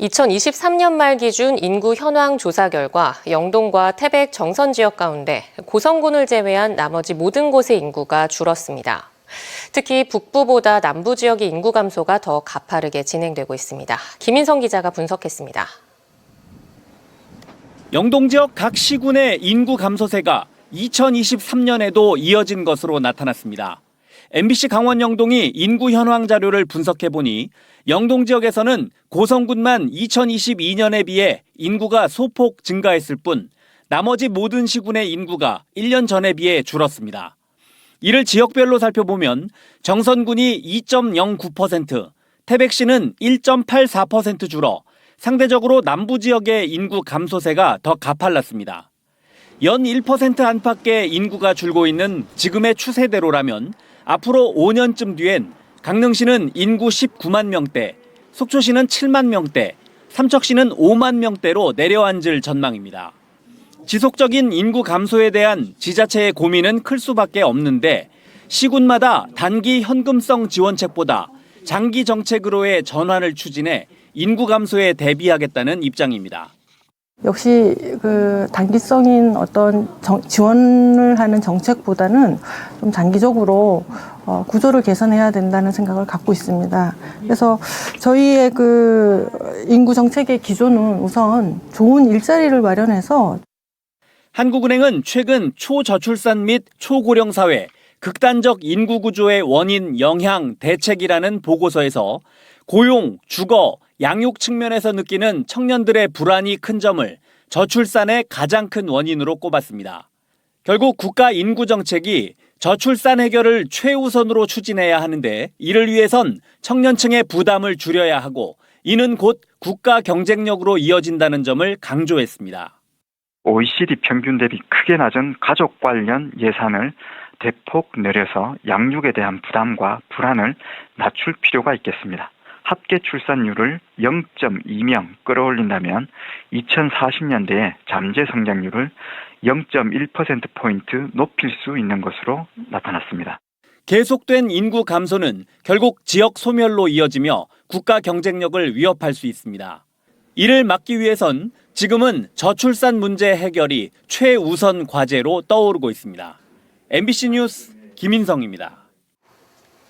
2023년 말 기준 인구 현황 조사 결과 영동과 태백 정선 지역 가운데 고성군을 제외한 나머지 모든 곳의 인구가 줄었습니다. 특히 북부보다 남부 지역의 인구 감소가 더 가파르게 진행되고 있습니다. 김인성 기자가 분석했습니다. 영동 지역 각 시군의 인구 감소세가 2023년에도 이어진 것으로 나타났습니다. MBC 강원 영동이 인구 현황 자료를 분석해 보니 영동 지역에서는 고성군만 2022년에 비해 인구가 소폭 증가했을 뿐 나머지 모든 시군의 인구가 1년 전에 비해 줄었습니다. 이를 지역별로 살펴보면 정선군이 2.09%, 태백시는 1.84% 줄어 상대적으로 남부 지역의 인구 감소세가 더 가팔랐습니다. 연 1% 안팎의 인구가 줄고 있는 지금의 추세대로라면 앞으로 5년쯤 뒤엔 강릉시는 인구 19만 명대, 속초시는 7만 명대, 삼척시는 5만 명대로 내려앉을 전망입니다. 지속적인 인구 감소에 대한 지자체의 고민은 클 수밖에 없는데 시군마다 단기 현금성 지원책보다 장기 정책으로의 전환을 추진해 인구 감소에 대비하겠다는 입장입니다. 역시 그 단기성인 어떤 정- 지원을 하는 정책보다는 좀 장기적으로 어, 구조를 개선해야 된다는 생각을 갖고 있습니다. 그래서 저희의 그 인구 정책의 기조는 우선 좋은 일자리를 마련해서 한국은행은 최근 초저출산 및 초고령 사회 극단적 인구 구조의 원인 영향 대책이라는 보고서에서 고용, 주거, 양육 측면에서 느끼는 청년들의 불안이 큰 점을 저출산의 가장 큰 원인으로 꼽았습니다. 결국 국가 인구 정책이 저출산 해결을 최우선으로 추진해야 하는데 이를 위해선 청년층의 부담을 줄여야 하고 이는 곧 국가 경쟁력으로 이어진다는 점을 강조했습니다. OECD 평균 대비 크게 낮은 가족 관련 예산을 대폭 늘려서 양육에 대한 부담과 불안을 낮출 필요가 있겠습니다. 합계 출산율을 0.2명 끌어올린다면 2040년대에 잠재 성장률을 0.1%포인트 높일 수 있는 것으로 나타났습니다. 계속된 인구 감소는 결국 지역 소멸로 이어지며 국가 경쟁력을 위협할 수 있습니다. 이를 막기 위해선 지금은 저출산 문제 해결이 최우선 과제로 떠오르고 있습니다. MBC 뉴스 김인성입니다.